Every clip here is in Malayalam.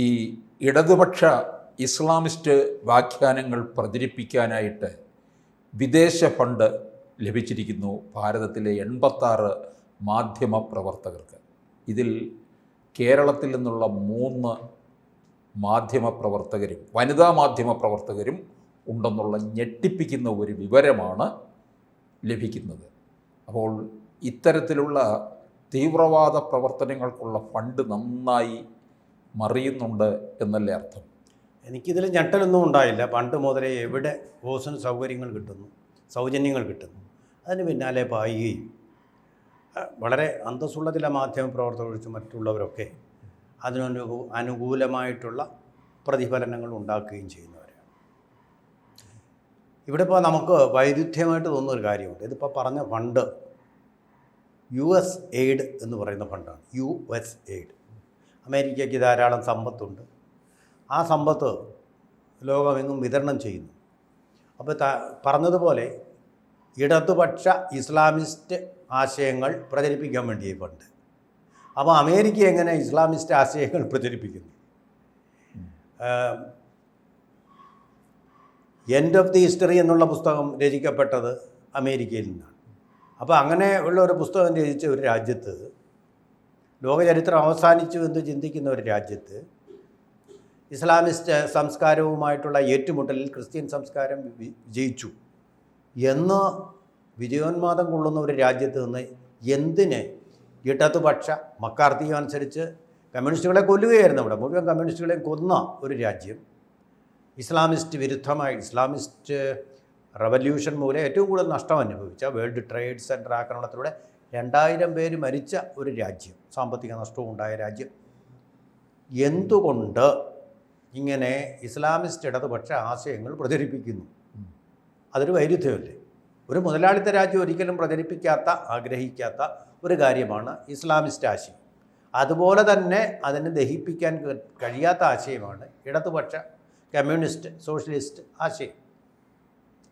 ഈ ഇടതുപക്ഷ ഇസ്ലാമിസ്റ്റ് വ്യാഖ്യാനങ്ങൾ പ്രചരിപ്പിക്കാനായിട്ട് വിദേശ ഫണ്ട് ലഭിച്ചിരിക്കുന്നു ഭാരതത്തിലെ എൺപത്താറ് മാധ്യമ പ്രവർത്തകർക്ക്. ഇതിൽ കേരളത്തിൽ നിന്നുള്ള മൂന്ന് മാധ്യമ പ്രവർത്തകരും വനിതാ മാധ്യമ പ്രവർത്തകരും ഉണ്ടെന്നുള്ള ഞെട്ടിപ്പിക്കുന്ന ഒരു വിവരമാണ് ലഭിക്കുന്നത്. അപ്പോൾ ഇത്തരത്തിലുള്ള തീവ്രവാദ പ്രവർത്തനങ്ങൾക്കുള്ള ഫണ്ട് നന്നായി മറിയുന്നുണ്ട് എന്നല്ലേ അർത്ഥം? എനിക്കിതിൽ ഞെട്ടലൊന്നും ഉണ്ടായില്ല. പണ്ട് മുതലേ എവിടെ ഹോസിന് സൗകര്യങ്ങൾ കിട്ടുന്നു സൗജന്യങ്ങൾ കിട്ടുന്നു അതിന് പിന്നാലെ പായുകയും വളരെ അന്തസ്സുള്ള ചില മാധ്യമ പ്രവർത്തകർ ഒഴിച്ച് മറ്റുള്ളവരൊക്കെ അതിനു അനുകൂലമായിട്ടുള്ള പ്രതിഫലനങ്ങൾ ഉണ്ടാക്കുകയും ചെയ്യുന്നവരാണ്. ഇവിടെ ഇപ്പോൾ നമുക്ക് വൈരുദ്ധ്യമായിട്ട് തോന്നുന്ന ഒരു കാര്യമുണ്ട്. ഇതിപ്പോൾ പറഞ്ഞ ഫണ്ട് യു എസ് എയ്ഡ് എന്ന് പറയുന്ന ഫണ്ടാണ്. U S aid. അമേരിക്കയ്ക്ക് ധാരാളം സമ്പത്തുണ്ട്. ആ സമ്പത്ത് ലോകമെങ്ങും വിതരണം ചെയ്യുന്നു. അപ്പോൾ ത പറഞ്ഞതുപോലെ ഇടതുപക്ഷ ഇസ്ലാമിസ്റ്റ് ആശയങ്ങൾ പ്രചരിപ്പിക്കാൻ വേണ്ടി പണ്ട് അപ്പോൾ അമേരിക്ക എങ്ങനെ ഇസ്ലാമിസ്റ്റ് ആശയങ്ങൾ പ്രചരിപ്പിക്കുന്നു? എൻഡ് ഓഫ് ദി ഹിസ്റ്ററി എന്നുള്ള പുസ്തകം രചിക്കപ്പെട്ടത് അമേരിക്കയിൽ നിന്നാണ്. അപ്പോൾ അങ്ങനെ ഉള്ള ഒരു പുസ്തകം രചിച്ച ഒരു രാജ്യത്ത് ലോകചരിത്രം അവസാനിച്ചു എന്ന് ചിന്തിക്കുന്ന ഒരു രാജ്യത്ത് ഇസ്ലാമിസ്റ്റ് സംസ്കാരവുമായിട്ടുള്ള ഏറ്റുമുട്ടലിൽ ക്രിസ്ത്യൻ സംസ്കാരം വിജയിച്ചു എന്ന് വിജയോന്മാദം കൊള്ളുന്ന ഒരു രാജ്യത്ത് നിന്ന് എന്തിന് ഇടതുപക്ഷ മക്കാർത്തിയും അനുസരിച്ച് കമ്മ്യൂണിസ്റ്റുകളെ കൊല്ലുകയായിരുന്നു അവിടെ. മുഴുവൻ കമ്മ്യൂണിസ്റ്റുകളെയും കൊന്ന ഒരു രാജ്യം. ഇസ്ലാമിസ്റ്റ് വിരുദ്ധമായി ഇസ്ലാമിസ്റ്റ് റവല്യൂഷൻ മൂലം ഏറ്റവും കൂടുതൽ നഷ്ടം അനുഭവിച്ച. വേൾഡ് ട്രേഡ് സെന്റർ ആക്രമണത്തിലൂടെ രണ്ടായിരം പേര് മരിച്ച ഒരു രാജ്യം സാമ്പത്തിക നഷ്ടവും ഉണ്ടായ രാജ്യം. എന്തുകൊണ്ട് ഇങ്ങനെ ഇസ്ലാമിസ്റ്റ് ഇടതുപക്ഷ ആശയങ്ങൾ പ്രചരിപ്പിക്കുന്നു? അതൊരു വൈരുദ്ധ്യമല്ലേ? ഒരു മുതലാളിത്ത രാജ്യം ഒരിക്കലും പ്രചരിപ്പിക്കാത്ത ആഗ്രഹിക്കാത്ത ഒരു കാര്യമാണ് ഇസ്ലാമിസ്റ്റ് ആശയം. അതുപോലെ തന്നെ അതിനെ ദഹിപ്പിക്കാൻ കഴിയാത്ത ആശയമാണ് ഇടതുപക്ഷ കമ്മ്യൂണിസ്റ്റ് സോഷ്യലിസ്റ്റ് ആശയം.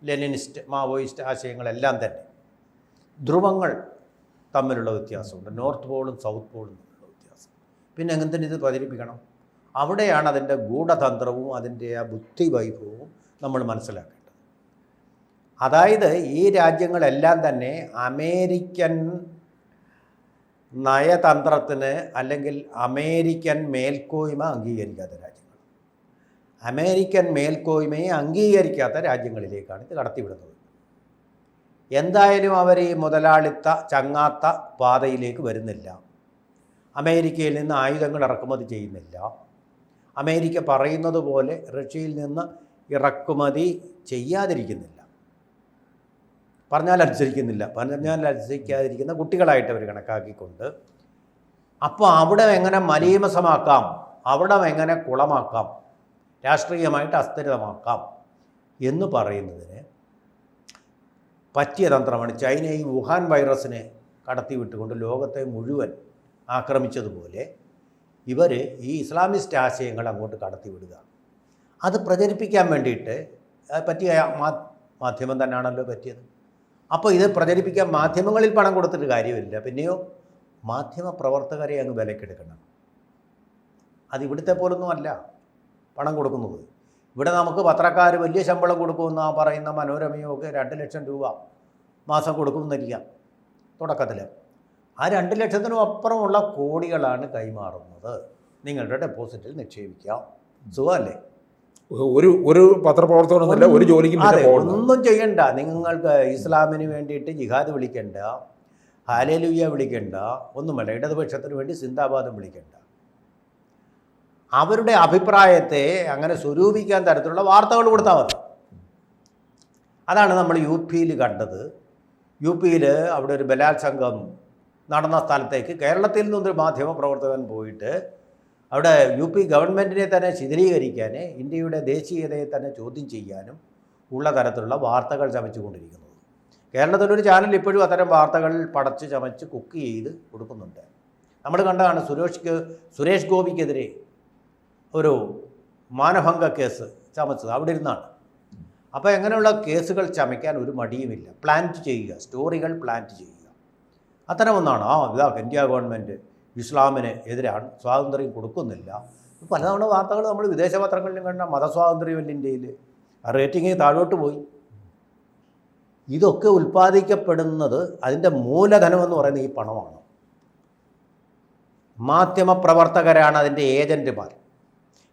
ലെനിനിസ്റ്റ് മാവോയിസ്റ്റ് ആശയങ്ങളെല്ലാം തന്നെ. ധ്രുവങ്ങൾ തമ്മിലുള്ള വ്യത്യാസമുണ്ട്. നോർത്ത് പോളും സൗത്ത് പോളും തമ്മിലുള്ള വ്യത്യാസം. പിന്നെ അങ്ങനെ തന്നെ ഇത് പ്രചരിപ്പിക്കണം? അവിടെയാണ് അതിന്റെ ഗൂഢതന്ത്രവും അതിന്റെ ആ ബുദ്ധി വൈഭവവും നമ്മൾ മനസ്സിലാക്കേണ്ടത്. അതായത് ഈ രാജ്യങ്ങളെല്ലാം തന്നെ അമേരിക്കൻ നയതന്ത്രത്തിന് അല്ലെങ്കിൽ അമേരിക്കൻ മേൽക്കോയ്മ അംഗീകരിക്കാത്ത രാജ്യങ്ങൾ. അമേരിക്കൻ മേൽക്കോയ്മയെ അംഗീകരിക്കാത്ത രാജ്യങ്ങളിലേക്കാണ് ഇത് കടത്തിവിടുന്നത്. എന്തായാലും അവർ ഈ മുതലാളിത്ത ചങ്ങാത്ത പാതയിലേക്ക് വരുന്നില്ല. അമേരിക്കയിൽ നിന്ന് ആയുധങ്ങൾ ഇറക്കുമതി ചെയ്യുന്നില്ല. അമേരിക്ക പറയുന്നത് പോലെ റഷ്യയിൽ നിന്ന് ഇറക്കുമതി ചെയ്യാതിരിക്കുന്നില്ല. പറഞ്ഞാൽ അനുസരിക്കുന്നില്ല. പറഞ്ഞാൽ അനുസരിക്കാതിരിക്കുന്ന കുട്ടികളായിട്ട് അവർ കണക്കാക്കിക്കൊണ്ട്. അപ്പോൾ അവിടെ എങ്ങനെ മലീമസമാക്കാം? അവിടെ എങ്ങനെ കുളമാക്കാം? രാഷ്ട്രീയമായിട്ട് അസ്ഥിരമാക്കാം എന്ന് പറയുന്നതിന് പറ്റിയ തന്ത്രമാണ് ചൈന ഈ വുഹാൻ വൈറസിനെ കടത്തിവിട്ടുകൊണ്ട് ലോകത്തെ മുഴുവൻ ആക്രമിച്ചതുപോലെ ഇവർ ഈ ഇസ്ലാമിസ്റ്റ് ആശയങ്ങൾ അങ്ങോട്ട് കടത്തിവിടുക. അത് പ്രചരിപ്പിക്കാൻ വേണ്ടിയിട്ട് പറ്റിയ മാധ്യമം തന്നെയാണല്ലോ പറ്റിയത്. അപ്പോൾ ഇത് പ്രചരിപ്പിക്കാൻ മാധ്യമങ്ങളിൽ പണം കൊടുത്തിട്ട് കാര്യമില്ല. പിന്നെയോ മാധ്യമ പ്രവർത്തകരെ അങ്ങ് വിലക്കെടുക്കണം. അത് ഇവിടുത്തെ പോലൊന്നും അല്ല പണം കൊടുക്കുന്നത്. ഇവിടെ നമുക്ക് പത്രക്കാർ വലിയ ശമ്പളം കൊടുക്കുമെന്ന് ആ പറയുന്ന മനോരമയും ഒക്കെ രണ്ട് ലക്ഷം രൂപ മാസം കൊടുക്കുമെന്നിരിക്കാം തുടക്കത്തിൽ ആ രണ്ട് ലക്ഷത്തിനും അപ്പുറമുള്ള കോടികളാണ് കൈമാറുന്നത്. നിങ്ങളുടെ ഡെപ്പോസിറ്റിൽ നിക്ഷേപിക്കാം. സുഖമല്ലേ? ഒരു ഒരു പത്രപ്രവർത്തകനൊന്നുമില്ല ഒരു ജോലിക്കും ഒന്നും ചെയ്യണ്ട. നിങ്ങൾക്ക് ഇസ്ലാമിന് വേണ്ടിയിട്ട് ജിഹാദ് വിളിക്കണ്ട ഹാലേലുയ്യ വിളിക്കണ്ട ഒന്നുമല്ല ഇടതുപക്ഷത്തിന് വേണ്ടി സിന്ദാബാദും വിളിക്കണ്ട. അവരുടെ അഭിപ്രായത്തെ അങ്ങനെ സ്വരൂപിക്കാൻ തരത്തിലുള്ള വാർത്തകൾ കൊടുത്താൽ മതി. അതാണ് നമ്മൾ യു പിയിൽ കണ്ടത്. യു പിയിൽ അവിടെ ഒരു ബലാത്സംഗം നടന്ന സ്ഥലത്തേക്ക് കേരളത്തിൽ നിന്നൊരു മാധ്യമ പ്രവർത്തകൻ പോയിട്ട് അവിടെ യു പി ഗവൺമെന്റിനെ തന്നെ ശിഥിലീകരിക്കാൻ ഇന്ത്യയുടെ ദേശീയതയെ തന്നെ ചോദ്യം ചെയ്യാനും ഉള്ള തരത്തിലുള്ള വാർത്തകൾ ചമച്ചുകൊണ്ടിരിക്കുന്നത്. കേരളത്തിലൊരു ചാനൽ ഇപ്പോഴും അത്തരം വാർത്തകൾ പടച്ച് ചമച്ച് കുക്ക് ചെയ്ത് കൊടുക്കുന്നുണ്ട്. നമ്മൾ കണ്ടതാണ് സുരേഷ് സുരേഷ് ഗോപിക്കെതിരെ ഒരു മാനഭംഗ കേസ് ചമച്ചത്. അവിടെ ഇരുന്നാണ്. അപ്പോൾ എങ്ങനെയുള്ള കേസുകൾ ചമയ്ക്കാൻ ഒരു മടിയുമില്ല. പ്ലാന്റ് ചെയ്യുക. സ്റ്റോറികൾ പ്ലാന്റ് ചെയ്യുക. അത്തരം ഒന്നാണ്. ആ ഇതാ ഇന്ത്യ ഗവൺമെന്റ് ഇസ്ലാമിന് എതിരാണ് സ്വാതന്ത്ര്യം കൊടുക്കുന്നില്ല. പലതവണ വാർത്തകൾ നമ്മൾ വിദേശ പത്രങ്ങളിലും കണ്ട മതസ്വാതന്ത്ര്യമല്ല ഇന്ത്യയിൽ റേറ്റിംഗ് താഴോട്ട് പോയി. ഇതൊക്കെ ഉൽപ്പാദിക്കപ്പെടുന്നത് അതിന്റെ മൂലധനം എന്ന് പറയുന്നത് ഈ പണമാണ്. മാധ്യമപ്രവർത്തകരാണ് അതിന്റെ ഏജന്റുമാർ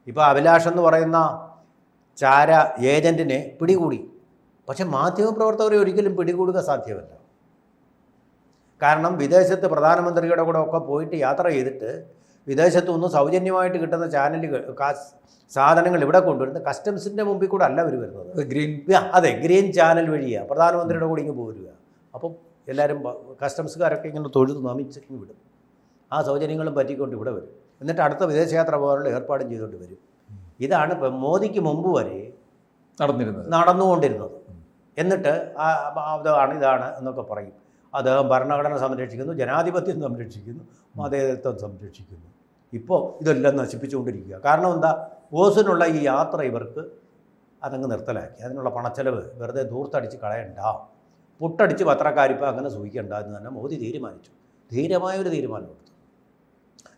ഇപ്പോൾ അഭിലാഷ് എന്ന് പറയുന്ന ചാര ഏജന്റിനെ പിടികൂടി. പക്ഷെ മാധ്യമപ്രവർത്തകരെ ഒരിക്കലും പിടികൂടുക സാധ്യമല്ല. കാരണം വിദേശത്ത് പ്രധാനമന്ത്രിയുടെ കൂടെ ഒക്കെ പോയിട്ട് യാത്ര ചെയ്തിട്ട് വിദേശത്തു നിന്ന് സൗജന്യമായിട്ട് കിട്ടുന്ന ചാനലുകൾ സാധനങ്ങൾ ഇവിടെ കൊണ്ടുവരുന്നത് കസ്റ്റംസിന്റെ മുമ്പിൽ കൂടെ അല്ല അവർ വരുന്നത്. ഗ്രീൻ അതെ ഗ്രീൻ ചാനൽ വഴിയാണ് പ്രധാനമന്ത്രിയുടെ കൂടെ ഇങ്ങ് പോരുക. അപ്പം എല്ലാവരും കസ്റ്റംസുകാരൊക്കെ ഇങ്ങനെ തൊഴുതു നമിച്ചിങ്ങ് വിടും. ആ സൗജന്യങ്ങളും പറ്റിക്കൊണ്ട് ഇവിടെ വരും. എന്നിട്ട് അടുത്ത വിദേശയാത്ര പോകാനുള്ള ഏർപ്പാടും ചെയ്തുകൊണ്ട് വരും. ഇതാണ് ഇപ്പം മോദിക്ക് മുമ്പ് വരെ നടന്നിരുന്നത്. നടന്നുകൊണ്ടിരുന്നത്. എന്നിട്ട് അതാണ് ഇതാണ് എന്നൊക്കെ പറയും. അദ്ദേഹം ഭരണഘടന സംരക്ഷിക്കുന്നു ജനാധിപത്യം സംരക്ഷിക്കുന്നു മതേതത്വം സംരക്ഷിക്കുന്നു. ഇപ്പോൾ ഇതെല്ലാം നശിപ്പിച്ചുകൊണ്ടിരിക്കുക. കാരണം എന്താ? ഓസിനുള്ള ഈ യാത്ര ഇവർക്ക് അതങ്ങ് നിർത്തലാക്കി. അതിനുള്ള പണച്ചെലവ് വെറുതെ ദൂർത്തടിച്ച് കളയണ്ട. പൊട്ടടിച്ച് പത്രക്കാരിപ്പോൾ അങ്ങനെ സൂഹിക്കണ്ട എന്ന് തന്നെ മോദി തീരുമാനിച്ചു. ധീരമായൊരു തീരുമാനമെടുത്തു.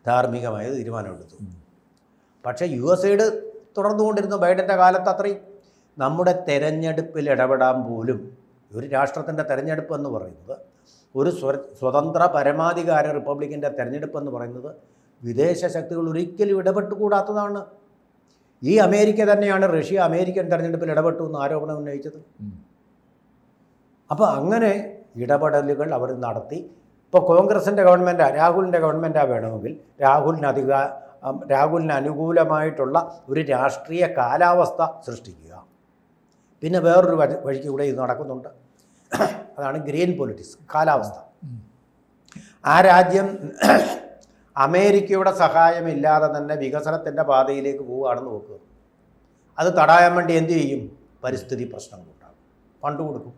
ധാർമ്മികമായ തീരുമാനമെടുത്തു പക്ഷേ യു എസ് തുടർന്നു തുടർന്നുകൊണ്ടിരുന്ന ബൈഡന്റെ കാലത്ത് അത്രയും നമ്മുടെ തെരഞ്ഞെടുപ്പിൽ ഇടപെടാൻ പോലും ഒരു രാഷ്ട്രത്തിന്റെ തെരഞ്ഞെടുപ്പ് എന്ന് പറയുന്നത് ഒരു സ്വ സ്വതന്ത്ര പരമാധികാര റിപ്പബ്ലിക്കിന്റെ തെരഞ്ഞെടുപ്പ് എന്ന് പറയുന്നത് വിദേശ ശക്തികൾ ഒരിക്കലും ഇടപെട്ടുകൂടാത്തതാണ്. ഈ അമേരിക്ക തന്നെയാണ് റഷ്യ അമേരിക്കൻ തെരഞ്ഞെടുപ്പിൽ ഇടപെട്ടു എന്ന് ആരോപണം ഉന്നയിച്ചത്. അപ്പോൾ അങ്ങനെ ഇടപെടലുകൾ അവർ നടത്തി. ഇപ്പോൾ കോൺഗ്രസിന്റെ ഗവൺമെന്റാ രാഹുലിന്റെ ഗവൺമെന്റാ വേണമെങ്കിൽ രാഹുലിന് അധിക രാഹുലിന് അനുകൂലമായിട്ടുള്ള ഒരു രാഷ്ട്രീയ കാലാവസ്ഥ സൃഷ്ടിക്കുക. പിന്നെ വേറൊരു വഴി- വഴിക്ക് കൂടെ ഇത് നടക്കുന്നുണ്ട്. അതാണ് ഗ്രീൻ പൊളിറ്റിക്സ് കാലാവസ്ഥ. ആ രാജ്യം അമേരിക്കയുടെ സഹായമില്ലാതെ തന്നെ വികസനത്തിന്റെ പാതയിലേക്ക് പോവുകയാണെന്ന് നോക്കുക. അത് തടയാൻ വേണ്ടി എന്തു ചെയ്യും? പരിസ്ഥിതി പ്രശ്നങ്ങളുണ്ടാകും. ഫണ്ട് കൊടുക്കും.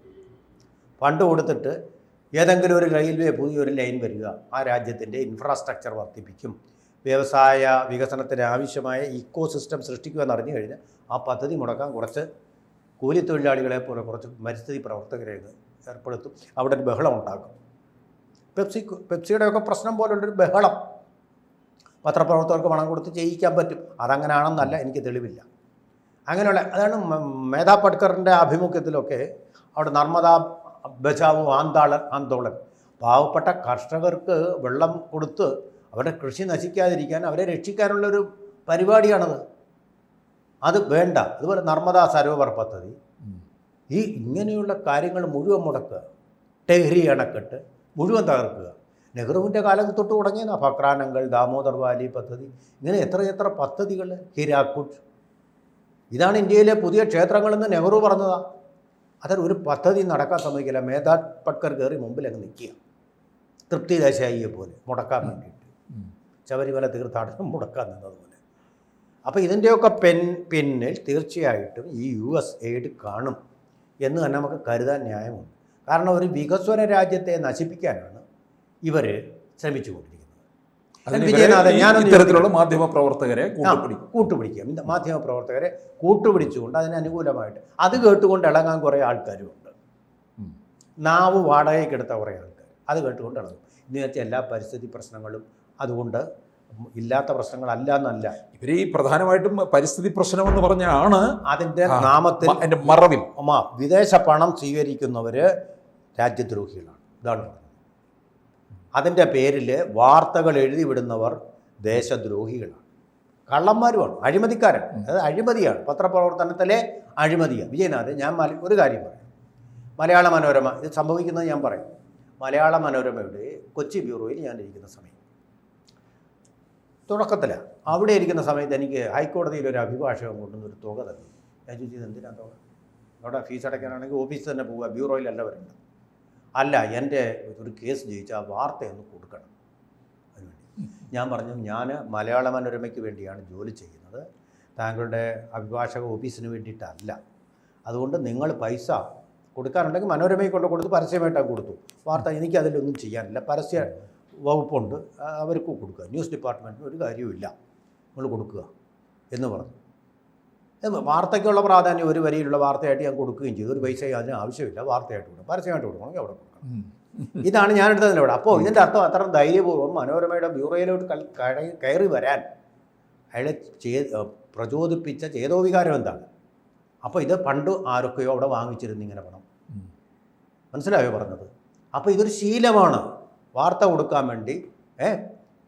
ഫണ്ട് കൊടുത്തിട്ട് ഏതെങ്കിലും ഒരു റെയിൽവേ പുതിയൊരു ലൈൻ വരിക ആ രാജ്യത്തിന്റെ ഇൻഫ്രാസ്ട്രക്ചർ വർദ്ധിപ്പിക്കും. വ്യവസായ വികസനത്തിന് ആവശ്യമായ ഇക്കോ സിസ്റ്റം സൃഷ്ടിക്കുക എന്നറിഞ്ഞു കഴിഞ്ഞാൽ ആ പദ്ധതി മുടക്കാൻ കുറച്ച് കൂലിത്തൊഴിലാളികളെ പോലെ കുറച്ച് പരിസ്ഥിതി പ്രവർത്തകരെ ഏർപ്പെടുത്തും. അവിടെ ഒരു ബഹളം ഉണ്ടാക്കും. പെപ്സി പെപ്സിയുടെ ഒക്കെ പ്രശ്നം പോലുള്ളൊരു ബഹളം. പത്രപ്രവർത്തകർക്ക് പണം കൊടുത്ത് ചെയ്യിക്കാൻ പറ്റും. അതങ്ങനെയാണെന്നല്ല എനിക്ക് തെളിവില്ല. അങ്ങനെയുള്ള അതാണ് മേധാ പട്കറിന്റെ ആഭിമുഖ്യത്തിലൊക്കെ അവിടെ നർമ്മദ ബച്ചാവോ ആന്താളൻ ആന്തോളൻ. പാവപ്പെട്ട കർഷകർക്ക് വെള്ളം കൊടുത്ത് അവരുടെ കൃഷി നശിക്കാതിരിക്കാൻ അവരെ രക്ഷിക്കാനുള്ളൊരു പരിപാടിയാണത്. അത് വേണ്ട. അതുപോലെ നർമ്മദാ സരോവർ പദ്ധതി. ഈ ഇങ്ങനെയുള്ള കാര്യങ്ങൾ മുഴുവൻ മുടക്കുക. ടെഹ്രി അണക്കെട്ട് മുഴുവൻ തകർക്കുക. നെഹ്റുവിന്റെ കാലം തൊട്ട് തുടങ്ങിയതാ ഫക്രാനങ്ങൾ ദാമോദർ വാലി പദ്ധതി. ഇങ്ങനെ എത്ര എത്ര പദ്ധതികൾ ഹിരാക്കുട്ട് ഇതാണ് ഇന്ത്യയിലെ പുതിയ ക്ഷേത്രങ്ങളെന്ന് നെഹ്റു പറഞ്ഞതാ. അതൊരു ഒരു പദ്ധതി നടക്കാൻ സമ്മതിക്കില്ല. മേധാ പട്കർ കയറി മുമ്പിൽ അങ്ങ് നിൽക്കുക. തൃപ്തി ദേശായിയെ പോലെ മുടക്കാൻ വേണ്ടിയിട്ട്. ശബരിമല തീർത്ഥാടനം മുടക്കാൻ നിന്നതുപോലെ. അപ്പോൾ ഇതിന്റെയൊക്കെ പെൻ പിന്നിൽ തീർച്ചയായിട്ടും ഈ യു എസ് എയ്ഡ് കാണും എന്ന് തന്നെ നമുക്ക് കരുതാൻ ന്യായമുണ്ട്. കാരണം ഒരു വികസ്വര രാജ്യത്തെ നശിപ്പിക്കാനാണ് ഇവർ ശ്രമിച്ചുകൊണ്ടിരിക്കുന്നത് വിജയനാഥൻ, ഇത്തരത്തിലുള്ള മാധ്യമ പ്രവർത്തകരെ കൂട്ടുപിടിക്കും. കൂട്ടുപിടിക്കുക മാധ്യമ പ്രവർത്തകരെ കൂട്ടുപിടിച്ചുകൊണ്ട് അതിന് അനുകൂലമായിട്ട്. അത് കേട്ടുകൊണ്ട് ഇളകാൻ കുറേ ആൾക്കാരുമുണ്ട്. ഉണ്ട് നാവ് വാടകയ്ക്കെടുത്ത കുറേ ആൾക്കാർ. അത് കേട്ടുകൊണ്ട് ഇളകും. ഇന്ന് വെച്ചാൽ എല്ലാ പരിസ്ഥിതി പ്രശ്നങ്ങളും അതുകൊണ്ട് ഇല്ലാത്ത പ്രശ്നങ്ങളല്ല എന്നല്ല. ഇവർ ഈ പ്രധാനമായിട്ടും പരിസ്ഥിതി പ്രശ്നം എന്ന് പറഞ്ഞാണ് അതിന്റെ നാമത്തിൽ അതിന്റെ മറവിൽ. വിദേശ പണം സ്വീകരിക്കുന്നവർ രാജ്യദ്രോഹികളാണ്. ഇതാണ് അതിന്റെ പേരിൽ വാർത്തകൾ എഴുതി വിടുന്നവർ ദേശദ്രോഹികളാണ്. കള്ളന്മാരുമാണ് അഴിമതിക്കാരൻ അത് അഴിമതിയാണ്. പത്രപ്രവർത്തനത്തിലെ അഴിമതിയാണ്. വിജയനാഥ് ഞാൻ മല ഒരു കാര്യം പറയാം. മലയാള മനോരമ ഇത് സംഭവിക്കുന്നത് ഞാൻ പറയും. മലയാള മനോരമയുടെ കൊച്ചി ബ്യൂറോയിൽ ഞാൻ ഇരിക്കുന്ന സമയം. തുടക്കത്തിലാണ് അവിടെ ഇരിക്കുന്ന സമയത്ത് എനിക്ക് ഹൈക്കോടതിയിൽ ഒരു അഭിഭാഷകൻ കൊണ്ടുവന്ന് ഒരു തുക തന്നു. ഞാൻ ചോദിച്ചത് എന്തിനാണ് തുക? അവിടെ ഫീസ് അടയ്ക്കാനാണെങ്കിൽ ഓഫീസിൽ തന്നെ പോവുക ബ്യൂറോയിലല്ല വരേണ്ടത്. അല്ല എന്റെ ഒരു കേസ് ജയിച്ച ആ വാർത്തയൊന്ന് കൊടുക്കണം. അതിനുവേണ്ടി. ഞാൻ പറഞ്ഞു ഞാൻ മലയാള മനോരമയ്ക്ക് വേണ്ടിയാണ് ജോലി ചെയ്യുന്നത്. താങ്കളുടെ അഭിഭാഷക ഓഫീസിന് വേണ്ടിയിട്ടല്ല. അതുകൊണ്ട് നിങ്ങൾ പൈസ കൊടുക്കാറുണ്ടെങ്കിൽ മനോരമയിൽ കൊണ്ട് കൊടുത്ത് പരസ്യമായിട്ടാണ് കൊടുത്തു. വാർത്ത എനിക്ക് അതിലൊന്നും ചെയ്യാനില്ല. പരസ്യ വകുപ്പുണ്ട്. അവർക്ക് കൊടുക്കുക. ന്യൂസ് ഡിപ്പാർട്ട്മെന്റിന് ഒരു കാര്യവുമില്ല. നിങ്ങൾ കൊടുക്കുക എന്ന് പറഞ്ഞു. ഇത് വാർത്തയ്ക്കുള്ള പ്രാധാന്യം ഒരു വരിയിലുള്ള വാർത്തയായിട്ട് ഞാൻ കൊടുക്കുകയും ചെയ്തു. ഒരു പൈസ അതിന് ആവശ്യമില്ല വാർത്തയായിട്ട് കൊടുക്കും. പരസ്യമായിട്ട് കൊടുക്കണമെങ്കിൽ അവിടെ കൊടുക്കണം. ഇതാണ് ഞാൻ എടുത്തതിലൂടെ അപ്പോൾ ഇതിന്റെ അർത്ഥം അത്ര ധൈര്യപൂർവം മനോരമയുടെ ബ്യൂറോയിലോട്ട് കയറി വരാൻ അയാളെ ചേ പ്രചോദിപ്പിച്ച ചേതോവികാരം എന്താണ്? അപ്പോൾ ഇത് പണ്ട് ആരൊക്കെയോ അവിടെ വാങ്ങിച്ചിരുന്നു ഇങ്ങനെ പണം. മനസ്സിലായോ പറഞ്ഞത്? അപ്പോൾ ഇതൊരു ശീലമാണ്. വാർത്ത കൊടുക്കാൻ വേണ്ടി ഏ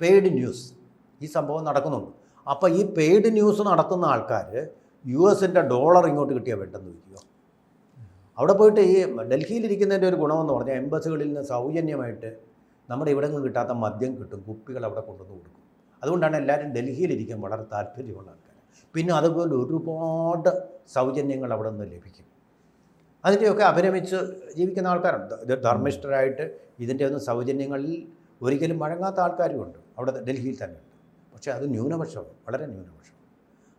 പെയ്ഡ് ന്യൂസ്. ഈ സംഭവം നടക്കുന്നുണ്ട്. അപ്പോൾ ഈ പെയ്ഡ് ന്യൂസ് നടത്തുന്ന ആൾക്കാർ യു എസിന്റെ ഡോളർ ഇങ്ങോട്ട് കിട്ടിയാൽ വേണ്ടെന്ന് വയ്ക്കുക അവിടെ പോയിട്ട് ഈ ഡൽഹിയിലിരിക്കുന്നതിന്റെ ഒരു ഗുണമെന്ന് പറഞ്ഞാൽ എംബസികളിൽ നിന്ന് സൗജന്യമായിട്ട് നമ്മുടെ ഇവിടെ നിന്ന് കിട്ടാത്ത മദ്യം കിട്ടും കുപ്പികൾ അവിടെ കൊണ്ടുവന്ന് കൊടുക്കും. അതുകൊണ്ടാണ് എല്ലാവരും ഡൽഹിയിലിരിക്കാൻ വളരെ താല്പര്യമുള്ള ആൾക്കാർ പിന്നെ അതുപോലെ ഒരുപാട് സൗജന്യങ്ങൾ അവിടെ നിന്ന് ലഭിക്കും. അതിന്റെയൊക്കെ അഭിരമിച്ച് ജീവിക്കുന്ന ആൾക്കാരുണ്ട്. ധർമ്മിഷ്ഠരായിട്ട് ഇതിന്റെ ഒന്നും സൗജന്യങ്ങളിൽ ഒരിക്കലും വഴങ്ങാത്ത ആൾക്കാരുമുണ്ട്. അവിടെ ഡൽഹിയിൽ തന്നെ ഉണ്ട്. പക്ഷേ അത് ന്യൂനപക്ഷമാണ് വളരെ ന്യൂനപക്ഷം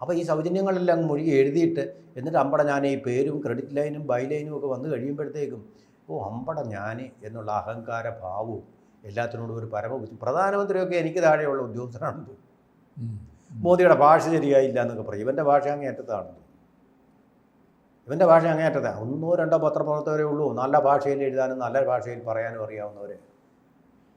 അപ്പോൾ ഈ സൗജന്യങ്ങളെല്ലാം മുഴുകി എഴുതിയിട്ട് എന്നിട്ട് അമ്പട ഞാൻ ഈ പേരും ക്രെഡിറ്റ് ലൈനും ബൈ ലൈനും ഒക്കെ വന്നു കഴിയുമ്പോഴത്തേക്കും ഓ അമ്പട ഞാൻ എന്നുള്ള അഹങ്കാര ഭാവവും എല്ലാത്തിനോടും ഒരു പരമ പ്രധാനമന്ത്രിയൊക്കെ എനിക്ക് താഴെയുള്ള ഉദ്യോഗസ്ഥനാണെന്ന് തോന്നുന്നു. മോദിയുടെ ഭാഷ ശരിയായില്ല എന്നൊക്കെ പറയും. ഇവന്റെ ഭാഷ അങ്ങേറ്റത്താണ് ഇവന്റെ ഭാഷ അങ്ങേറ്റതാണ് ഒന്നോ രണ്ടോ പത്രപ്രവർത്തകരേ ഉള്ളൂ. നല്ല ഭാഷയിൽ എഴുതാനും നല്ല ഭാഷയിൽ പറയാനും അറിയാവുന്നവരെ.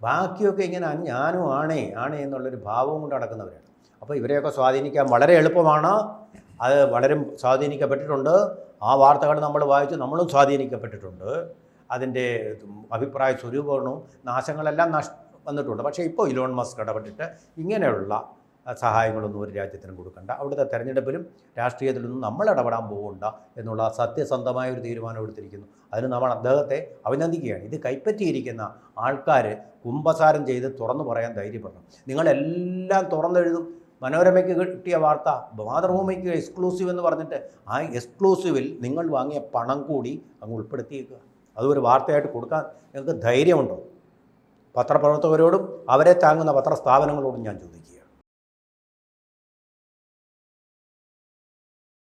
ബാക്കിയൊക്കെ ഇങ്ങനെ ഞാനും ആണേ ആണേ എന്നുള്ളൊരു ഭാവവും കൊണ്ട് നടക്കുന്നവരാണ്. അപ്പോൾ ഇവരെയൊക്കെ സ്വാധീനിക്കാൻ വളരെ എളുപ്പമാണ്. അത് വളരെ സ്വാധീനിക്കപ്പെട്ടിട്ടുണ്ട്. ആ വാർത്തകൾ നമ്മൾ വായിച്ച് നമ്മളും സ്വാധീനിക്കപ്പെട്ടിട്ടുണ്ട്. അതിന്റെ അഭിപ്രായ സ്വരൂപവും നാശങ്ങളെല്ലാം നഷ് വന്നിട്ടുണ്ട്. പക്ഷേ ഇപ്പോൾ ഇലോൺ മസ്ക് ഇടപെട്ടിട്ട് ഇങ്ങനെയുള്ള സഹായങ്ങളൊന്നും ഒരു രാജ്യത്തിനും കൊടുക്കണ്ട. അവിടുത്തെ തെരഞ്ഞെടുപ്പിലും രാഷ്ട്രീയത്തിലൊന്നും നമ്മൾ ഇടപെടാൻ പോകണ്ട എന്നുള്ള സത്യസന്ധമായ ഒരു തീരുമാനം എടുത്തിരിക്കുന്നു. അതിന് നമ്മൾ അദ്ദേഹത്തെ അഭിനന്ദിക്കുകയാണ്. ഇത് കൈപ്പറ്റിയിരിക്കുന്ന ആൾക്കാർ കുംഭസാരം ചെയ്ത് തുറന്നു പറയാൻ ധൈര്യപ്പെടണം. നിങ്ങളെല്ലാം തുറന്നെഴുതും. മനോരമയ്ക്ക് കിട്ടിയ വാർത്ത മാതൃഭൂമിക്ക് എക്സ്ക്ലൂസീവ് എന്ന് പറഞ്ഞിട്ട് ആ എക്സ്ക്ലൂസീവിൽ നിങ്ങൾ വാങ്ങിയ പണം കൂടി അങ്ങ് ഉൾപ്പെടുത്തിയേക്കുക. അതൊരു വാർത്തയായിട്ട് കൊടുക്കാൻ നിങ്ങൾക്ക് ധൈര്യമുണ്ടോ? പത്രപ്രവർത്തകരോടും അവരെ താങ്ങുന്ന പത്രസ്ഥാപനങ്ങളോടും ഞാൻ ചോദിക്കുക